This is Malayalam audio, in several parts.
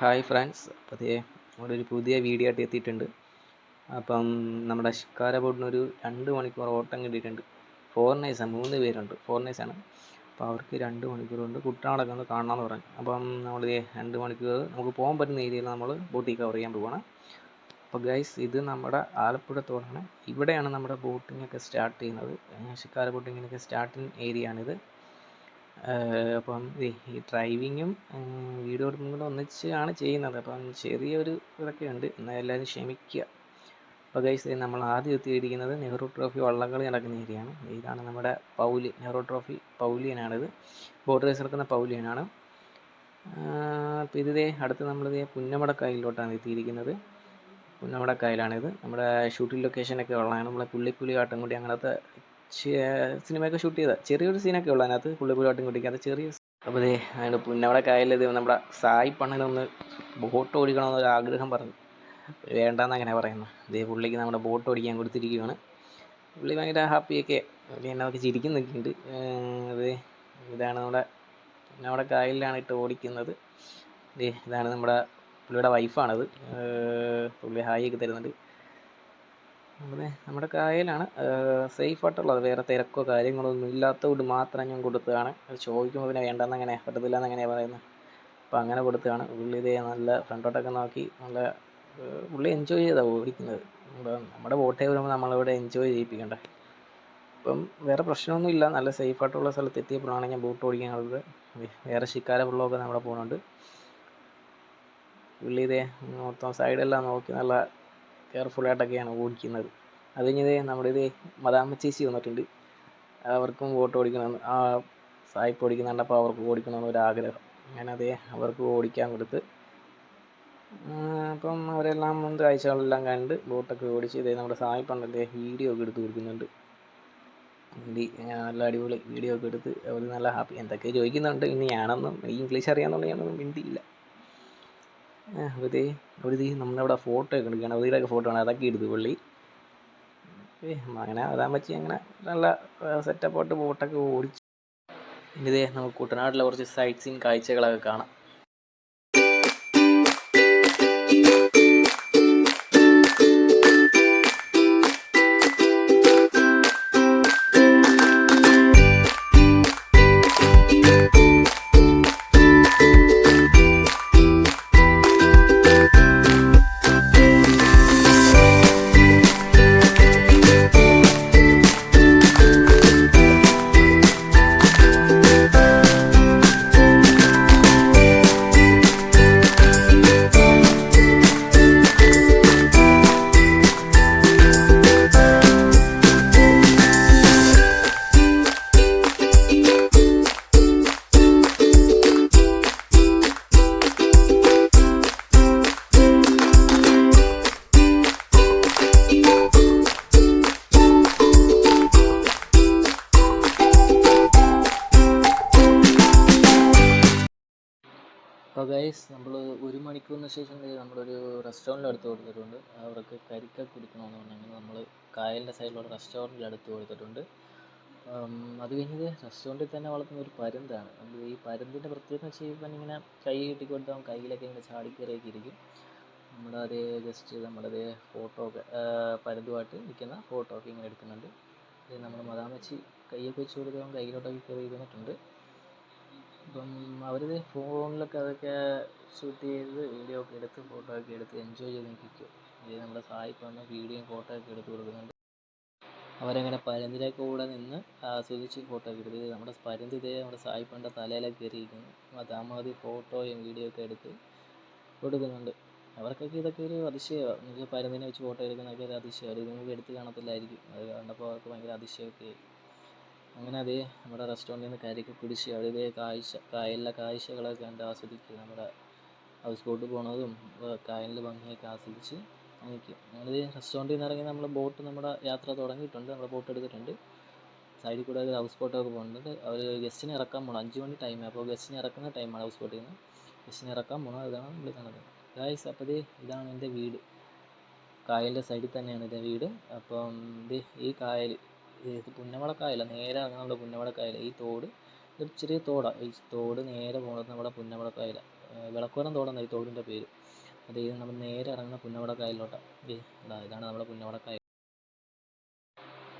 Hi friends. പതിയെ അതേ നമ്മുടെ ഒരു പുതിയ വീഡിയോ ആയിട്ട് എത്തിയിട്ടുണ്ട്. അപ്പം നമ്മുടെ ഷിക്കാര ബോട്ടിനൊരു രണ്ട് മണിക്കൂർ ഓട്ടം കിട്ടിയിട്ടുണ്ട്. ഫോറിനേഴ്സാണ് മൂന്ന് പേരുണ്ട്. ഫോറിനേഴ്സാണ് അപ്പോൾ അവർക്ക് രണ്ട് മണിക്കൂർ കൊണ്ട് കുട്ടനാടൊക്കെ ഒന്ന് കാണണമെന്ന് പറഞ്ഞു. അപ്പം നമ്മൾ രണ്ട് മണിക്കൂർ നമുക്ക് പോകാൻ പറ്റുന്ന ഏരിയയിൽ നമ്മൾ ബോട്ടിൽ കവർ ചെയ്യാൻ പോവാണ്. അപ്പോൾ ഗൈസ് ഇത് നമ്മുടെ ആലപ്പുഴ തോടാണ് ഇവിടെയാണ് നമ്മുടെ ബോട്ടിങ്ങൊക്കെ സ്റ്റാർട്ട് ചെയ്യുന്നത്. ഷിക്കാര ബോട്ടിങ്ങിനൊക്കെ സ്റ്റാർട്ടിങ് ഏരിയ ആണിത്. അപ്പം ഈ ഡ്രൈവിങ്ങും വീഡിയോ എടുപ്പും കൂടെ ആണ് ചെയ്യുന്നത്. അപ്പം ചെറിയൊരു ഇതൊക്കെ ഉണ്ട് എന്നാൽ എല്ലാവരും ക്ഷമിക്കുക. അപ്പോൾ ഗൈസ് നമ്മൾ ആദ്യം എത്തിയിരിക്കുന്നത് നെഹ്റു ട്രോഫി വള്ളംകളി നടക്കുന്ന ഏരിയയാണ്. ഇതാണ് നമ്മുടെ പൗലി നെഹ്റു ട്രോഫി പൗലിയനാണിത്. ബോട്ട് റേസ് നടക്കുന്ന പൗലിയനാണ്. അപ്പോൾ ഇത് ദേ അടുത്ത് നമ്മൾ ദേ പുന്നമടക്കായലിലോട്ടാണ് എത്തിയിരിക്കുന്നത്. പുന്നമടക്കായലാണിത്. നമ്മുടെ ഷൂട്ടിംഗ് ലൊക്കേഷനൊക്കെ ഉള്ളതാണ്. നമ്മളെ പുള്ളിപ്പുലി ആട്ടംകുടി അങ്ങനത്തെ സിനിമയൊക്കെ ഷൂട്ട് ചെയ്ത. ചെറിയൊരു സീനൊക്കെ ഉള്ളൂ. അതിനകത്ത് പുള്ളിപ്പുലി ആട്ടംകുടിക്ക് അത് ചെറിയ അപ്പോൾ ദേ അതിന്റെ പുന്നമടക്കായലിൽ ഇത് നമ്മുടെ സായി പണ്ണനൊന്ന് ബോട്ട് ഓടിക്കണമെന്നൊരു ആഗ്രഹം പറഞ്ഞു. വേണ്ടെന്ന് അങ്ങനെ പറയുന്നു ഇതേ പുള്ളിക്ക് നമ്മുടെ ബോട്ട് ഓടിക്കാൻ കൊടുത്തിരിക്കുകയാണ് പുള്ളി ഭയങ്കര ഹാപ്പിയൊക്കെ എന്നെ ചിരിക്കും നിൽക്കുന്നുണ്ട് അത് ഇതാണ് നമ്മുടെ നമ്മുടെ കായലിലാണ് ഇട്ട് ഓടിക്കുന്നത്. ഇതാണ് നമ്മുടെ പുള്ളിയുടെ വൈഫാണത്. പുള്ളി ഹായ് ഒക്കെ തരുന്നുണ്ട്. നമ്മുടെ നമ്മുടെ കായലാണ്. സേഫ് ആയിട്ടുള്ളത് വേറെ തിരക്കോ കാര്യങ്ങളോ ഒന്നും ഇല്ലാത്തതുകൊണ്ട് മാത്രം ഞാൻ കൊടുത്തതാണ്. അത് ചോദിക്കുമ്പോൾ പിന്നെ വേണ്ടെന്ന് അങ്ങനെ പറ്റത്തില്ല എന്നങ്ങനെയാണ് പറയുന്നത് അപ്പോൾ അങ്ങനെ കൊടുത്തതാണ്. പുള്ളി ഇതേ നല്ല ഫ്രണ്ടോട്ടൊക്കെ നോക്കി നല്ല പുള്ളി എൻജോയ് ചെയ്താണ് ഓടിക്കുന്നത്. നമ്മുടെ ബോട്ടേ വരുമ്പോൾ നമ്മളിവിടെ എൻജോയ് ചെയ്യിപ്പിക്കണ്ടേ? ഇപ്പം വേറെ പ്രശ്നമൊന്നും ഇല്ല. നല്ല സേഫ് ആയിട്ടുള്ള സ്ഥലത്ത് എത്തിയപ്പോഴാണ് ഞാൻ ബോട്ട് ഓടിക്കാനുള്ളത് വേറെ ശിക്കാര പുള്ളമൊക്കെ നമ്മുടെ പോകുന്നുണ്ട് പുള്ളി ഇതേ മൊത്തം സൈഡെല്ലാം നോക്കി നല്ല കെയർഫുള്ളായിട്ടൊക്കെയാണ് ഓടിക്കുന്നത്. അത് കഴിഞ്ഞത് നമ്മുടെ ഇത് മദാമ്മ ചേച്ചി വന്നിട്ടുണ്ട്. അവർക്കും ബോട്ട് ഓടിക്കണമെന്ന് ആ സായിപ്പ് ഓടിക്കുന്നുണ്ട്. അപ്പോൾ അവർക്ക് ഓടിക്കണമെന്ന് ഒരു ആഗ്രഹം. അങ്ങനെ അതേ അവർക്ക് ഓടിക്കാൻ കൊടുത്ത് അപ്പം അവരെല്ലാം മുൻപ് കാഴ്ചകളെല്ലാം കണ്ട് ബോട്ടൊക്കെ ഓടിച്ച് ഇതേ നമ്മുടെ സായിപ്പുണ്ടല്ലേ വീഡിയോ ഒക്കെ എടുത്ത് കൊടുക്കുന്നുണ്ട്. ഹിന്ദി നല്ല അടിപൊളി വീഡിയോ ഒക്കെ എടുത്ത് അവർ നല്ല ഹാപ്പി എന്തൊക്കെ ചോദിക്കുന്നുണ്ട്? ഇനി ഞാനൊന്നും ഇംഗ്ലീഷ് അറിയാമെന്നുള്ള ഞാനൊന്നും മിണ്ടിയില്ല. അപ്പോൾ അവരുതി നമ്മളവിടെ ഫോട്ടോ ഒക്കെ എടുക്കുകയാണ്. ഫോട്ടോ ആണ്. അതൊക്കെ എടുത്തു പുള്ളി. അങ്ങനെ അതാൻ പറ്റി. അങ്ങനെ നല്ല സെറ്റപ്പായിട്ട് ബോട്ടൊക്കെ ഓടിച്ചു. ഇനി ഇതേ നമുക്ക് കുട്ടനാട്ടിലെ കുറച്ച് സൈറ്റ് സീൻ കാഴ്ചകളൊക്കെ കാണാം. ഗൈസ് നമ്മൾ ഒരു മണിക്കൂറിന് ശേഷം നമ്മളൊരു റെസ്റ്റോറന്റിൽ അടുത്ത് കൊടുത്തിട്ടുണ്ട്. അവർക്ക് കരിക്ക കുടിക്കണമെന്ന് പറഞ്ഞാൽ നമ്മൾ കായലിന്റെ സൈഡിലുള്ള റെസ്റ്റോറന്റിൽ അടുത്ത് കൊടുത്തിട്ടുണ്ട്. അത് കഴിഞ്ഞത് റെസ്റ്റോറന്റിൽ തന്നെ വളർത്തുന്ന ഒരു പരുന്താണ്. നമ്മൾ ഈ പരുന്തിന്റെ പ്രത്യേകത വെച്ച് കഴിഞ്ഞാൽ ഇങ്ങനെ കൈ കെട്ടി കൊടുത്താൽ കയ്യിലൊക്കെ ഇങ്ങനെ ചാടിക്കയറിയൊക്കെ ഇരിക്കും നമ്മുടെ അതേ ജസ്റ്റ് നമ്മുടെ അതേ ഫോട്ടോ ഒക്കെ പരുന്തുമായിട്ട് നിൽക്കുന്ന ഫോട്ടോ ഒക്കെ ഇങ്ങനെ എടുക്കുന്നുണ്ട്. ഇത് നമ്മൾ മദാമച്ചി കൈയൊക്കെ വെച്ച് കൊടുക്കുമ്പോൾ കയ്യിലോട്ടൊക്കെ കയറി ഇരുന്നിട്ടുണ്ട്. അപ്പം അവരിത് ഫോണിലൊക്കെ അതൊക്കെ ഷൂട്ട് ചെയ്ത് വീഡിയോ ഒക്കെ എടുത്ത് ഫോട്ടോ ഒക്കെ എടുത്ത് എൻജോയ് ചെയ്ത് നിൽക്കും. ഇത് നമ്മുടെ സായിപ്പ് വന്ന് വീഡിയോയും ഫോട്ടോ ഒക്കെ എടുത്ത് കൊടുക്കുന്നുണ്ട്. അവരങ്ങനെ പരുന്തിന്റെ കൂടെ നിന്ന് ആസ്വദിച്ച് ഫോട്ടോ ഒക്കെ എടുത്ത് നമ്മുടെ പരുന്ത് ഇതേ നമ്മുടെ സായിപ്പന്റെ തലയിലൊക്കെ കയറിയിരിക്കുന്നു. അതാമതി ഫോട്ടോയും വീഡിയോ ഒക്കെ എടുത്ത് കൊടുക്കുന്നുണ്ട്. അവർക്കൊക്കെ ഇതൊക്കെ ഒരു അതിശയമാണ് നിങ്ങൾക്ക് പരുന്തിനെ വെച്ച് ഫോട്ടോ എടുക്കുന്നതൊക്കെ ഒരു അതിശയം അത് നിങ്ങൾക്ക് എടുത്ത് കാണത്തില്ലായിരിക്കും. അത് കണ്ടപ്പോൾ അവർക്ക് ഭയങ്കര അതിശയമൊക്കെ ആയി. അങ്ങനെ അതേ നമ്മുടെ റെസ്റ്റോറന്റിൽ നിന്ന് കരിക്ക് കുടിച്ച് അവിടെ ഇതേ കാഴ്ച കായലിലെ കാഴ്ചകളൊക്കെ കണ്ട് ആസ്വദിക്കുക നമ്മുടെ ഹൗസ് ബോട്ട് പോണതും കായലിന്റെ ഭംഗിയൊക്കെ ആസ്വദിച്ച് നിൽക്കും. അങ്ങനെ റെസ്റ്റോറന്റിൽ നിന്ന് ഇറങ്ങി നമ്മൾ ബോട്ട് നമ്മുടെ യാത്ര തുടങ്ങിയിട്ടുണ്ട്. നമ്മൾ ബോട്ട് എടുത്തിട്ടുണ്ട്. സൈഡിൽ കൂടെ ഒരു ഹൗസ് ബോട്ടൊക്കെ പോകുന്നുണ്ട് അവർ ഗസ്റ്റിനെ ഇറക്കാൻ പോകണം അഞ്ച് മണി ടൈം അപ്പോൾ ഗസ്റ്റിനെ ഇറക്കുന്ന ടൈമാണ് ഹൗസ് ബോട്ടിൽ നിന്ന് ഗസ്റ്റിനെ ഇറക്കാൻ പോകണം ഇതാണ് നമ്മൾ കാണുന്നത് ഗായ്സ് അപ്പോൾ ദേ ഇതാണ് എന്റെ വീട്. കായലിന്റെ സൈഡിൽ തന്നെയാണ് എന്റെ വീട്. അപ്പം ഇത് ഈ കായൽ ഇത് പുന്നമടക്കായല നേരെ നമ്മുടെ പുന്നമടക്കായല ഈ തോട് ഒരു ചെറിയ തോടാണ് ഈ തോട് നേരെ പോകുന്നത് നമ്മുടെ പുന്നമടക്കായല വിളക്കുവരം തോടെന്ന ഈ തോടിന്റെ പേര്. അത് ഇത് നമ്മൾ നേരെ ഇറങ്ങുന്ന പുന്നവട കായലിലോട്ടാണ് ഇതാ ഇതാണ് നമ്മുടെ പുന്നമടക്കായൽ കായൽ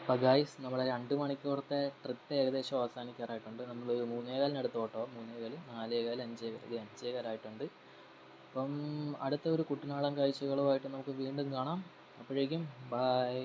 അപ്പോൾ ഗായ്സ് നമ്മുടെ രണ്ട് മണിക്കൂറത്തെ ട്രിപ്പ് ഏകദേശം അവസാനിക്കാറായിട്ടുണ്ട്. നമ്മൾ മൂന്നേകാലിനടുത്ത് ഓട്ടോ മൂന്നേകാൽ നാലേകാൽ അഞ്ചേകാൽ അഞ്ചേകാലായിട്ടുണ്ട്. അപ്പം അടുത്ത ഒരു കുട്ടനാടൻ കാഴ്ചകളുമായിട്ട് നമുക്ക് വീണ്ടും കാണാം. അപ്പോഴേക്കും ബായ്